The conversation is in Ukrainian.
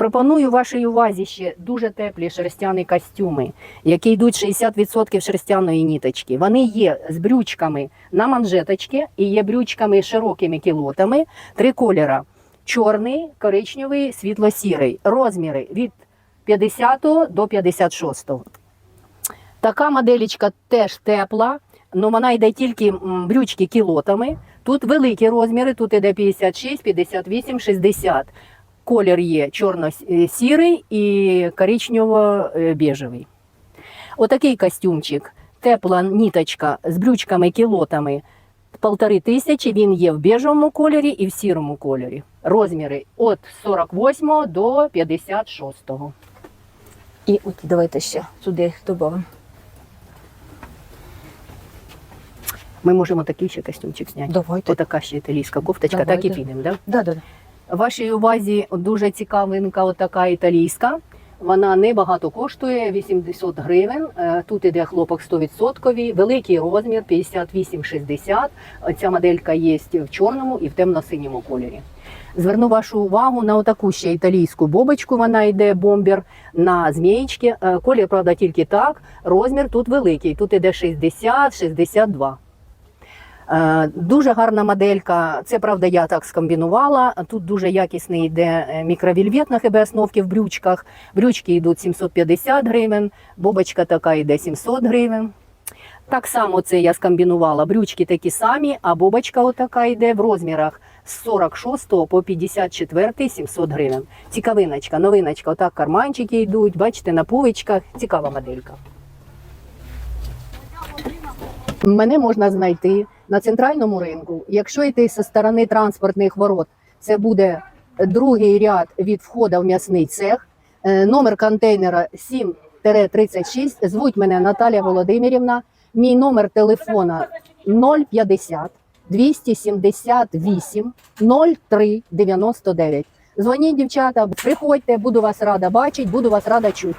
Пропоную вашій увазі ще дуже теплі шерстяні костюми, які йдуть 60% шерстяної ніточки. Вони є з брючками на манжеточки і є брючками широкими кілотами. Три кольора: чорний, коричневий, світло-сірий. Розміри від 50 до 56. Така моделічка теж тепла, але вона йде тільки брючки кілотами. Тут великі розміри, тут іде 56, 58, 60. Колір є чорно-сірий і коричнево-бежевий. Отакий костюмчик, тепла ніточка з брючками кілотами. Полтори тисячі він є в бежевому кольорі і в сірому кольорі. Розміри від 48 до 56. І от давайте ще сюди додамо. Ми можемо такий ще костюмчик зняти. Давайте. Отака ще італійська кофточка, так і підемо. Да? Да, да, да. Вашій увазі дуже цікавинка, отака італійська. Вона небагато коштує 80 гривень. Е, Тут іде хлопок 100%, великий розмір 58-60. Ця моделька є в чорному і в темно-синьому кольорі. Зверну вашу увагу на отаку ще італійську бобочку. Вона йде бомбер на змієчки. Е, Колір, правда, тільки так. Розмір тут великий. Тут іде 60-62. Е, Дуже гарна моделька. Це правда, я так скомбінувала. Тут дуже якісний йде е, мікровільвет на ХБ основки в брючках. Брючки йдуть 750 гривень, бобочка така йде 700 гривень. Так само це я скомбінувала. Брючки такі самі, а бобочка отака йде в розмірах з 46 по 54 700 гривень. Цікавиночка, новиночка. Отак карманчики йдуть, бачите, на пуличках. Цікава моделька. Мене можна знайти на центральному ринку. Якщо йти зі сторони транспортних ворот, це буде другий ряд від входу в м'ясний цех. Е, Номер контейнера 7-36. Звуть мене Наталя Володимирівна. Мій номер телефона 050 278 03 99. Дзвоніть, дівчата, приходьте, буду вас рада бачити, буду вас рада чути.